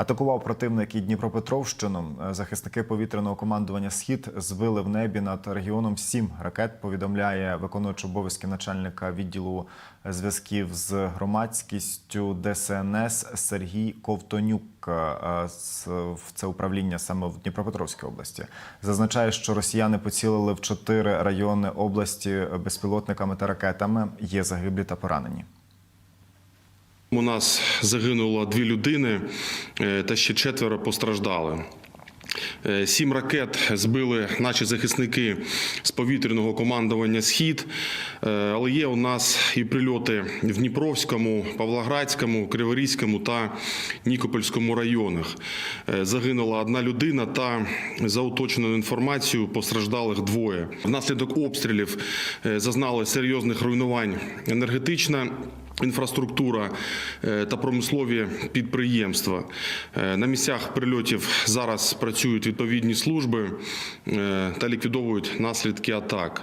Атакував противник і Дніпропетровщину. Е, Захисники повітряного командування Схід збили в небі над регіоном сім ракет. Повідомляє виконуючий обов'язки начальника відділу зв'язків з громадськістю ДСНС Сергій Ковтонюк. Е, в це управління саме в Дніпропетровській області. Зазначає, що росіяни поцілили в чотири райони області безпілотниками та ракетами. Є загиблі та поранені. У нас загинуло дві людини е, та ще четверо постраждали. Е, Сім ракет збили наші захисники з повітряного командування Схід, Е, але є у нас і прильоти в Дніпровському, Павлоградському, Криворізькому та Нікопольському районах. Загинула одна людина та за уточненою інформацією постраждалих двоє. Внаслідок обстрілів зазнали серйозних руйнувань енергетична інфраструктура е, та промислові підприємства. Е, На місцях прильотів зараз працюють відповідні служби е, та ліквідовують наслідки атак.